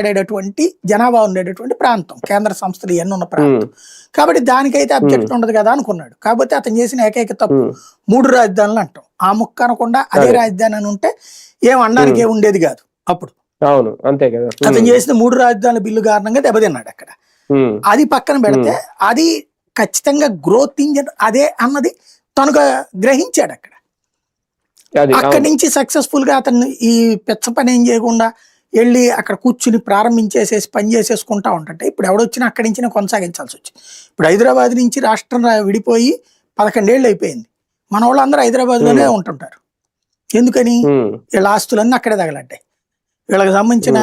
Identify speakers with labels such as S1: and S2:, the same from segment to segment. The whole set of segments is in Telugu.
S1: ఉండేటటువంటి జనాభా ఉండేటటువంటి ప్రాంతం కేంద్ర సంస్థలు ఇవన్నీ ఉన్న ప్రాంతం. కాబట్టి దానికైతే అబ్జెక్ట్ ఉండదు కదా అనుకున్నాడు. కాకపోతే అతను చేసిన ఏకైక తప్పు మూడు రాజధానులు అంటాం. ఆ ముక్క అనకుండా అదే. రాజధాని అని ఉంటే ఏం అనడానికి ఏం ఉండేది కాదు. అప్పుడు
S2: అవును అంతే కదా.
S1: అతను చేసిన మూడు రాజధానుల బిల్లు కారణంగా దెబ్బతిన్నాడు అక్కడ. అది పక్కన పెడితే అది ఖచ్చితంగా గ్రోత్ ఇంజన్ అదే అన్నది తను గ్రహించాడు అక్కడ. అక్కడి. నుంచి సక్సెస్ఫుల్గా అతను ఈ పెచ్చ పని ఏం చేయకుండా వెళ్ళి అక్కడ కూర్చుని ప్రారంభించేసేసి పని చేసేసుకుంటా ఉంటుంటే ఇప్పుడు ఎవడొచ్చినా అక్కడి నుంచి కొనసాగించాల్సి వచ్చింది. ఇప్పుడు హైదరాబాద్ నుంచి రాష్ట్రం విడిపోయి పదకొండేళ్ళు అయిపోయింది. మన వాళ్ళందరూ హైదరాబాద్లోనే
S2: Hmm.
S1: ఉంటుంటారు. ఎందుకని? వీళ్ళ ఆస్తులన్నీ అక్కడే తగలడ్డాయి వీళ్ళకి సంబంధించిన.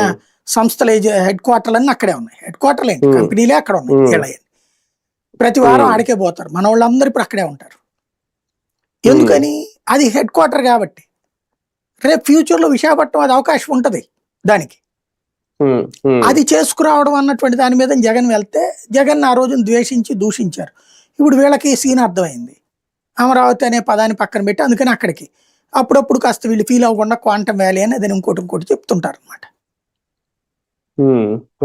S1: సంస్థల హెడ్ క్వార్టర్లన్నీ అక్కడే ఉన్నాయి. హెడ్ క్వార్టర్లు ఏంటి. కంపెనీలే అక్కడ ఉన్నాయి
S2: Hmm.
S1: వీళ్ళ ప్రతి వారం. ఆడికే పోతారు. మన వాళ్ళందరూ ఇప్పుడు అక్కడే ఉంటారు. ఎందుకని? అది హెడ్ క్వార్టర్ కాబట్టి. రేపు ఫ్యూచర్లో విశాఖపట్నం అది అవకాశం ఉంటది. దానికి. అది చేసుకురావడం అన్నటువంటి దాని మీద జగన్ వెళ్తే జగన్ ఆ రోజున ద్వేషించి దూషించారు. ఇప్పుడు వీళ్ళకి సీన్ అర్థమైంది. అమరావతి అనే పదాన్ని పక్కన పెట్టి అందుకని అక్కడికి. అప్పుడప్పుడు కాస్త వీళ్ళు ఫీల్ అవ్వకుండా క్వాంటమ్ వ్యాలీ అని అది ఇంకోటి ఇంకోటి చెప్తుంటారు అనమాట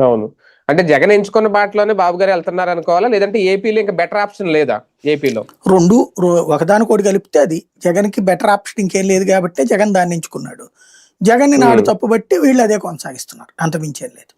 S2: అవును. అంటే జగన్ ఎంచుకున్న బాటలోనే బాబు గారు వెళ్తున్నారు అనుకోవాలా? లేదంటే ఏపీలో ఇంకా బెటర్ ఆప్షన్ లేదా ఏపీలో?
S1: రెండు ఒకదానికోటి కలిపితే అది జగన్కి బెటర్ ఆప్షన్ ఇంకేం లేదు కాబట్టి జగన్ దాన్ని ఎంచుకున్నాడు. జగన్ నాడు. తప్పుబట్టి వీళ్ళు అదే కొనసాగిస్తున్నారు అంత మించేం లేదు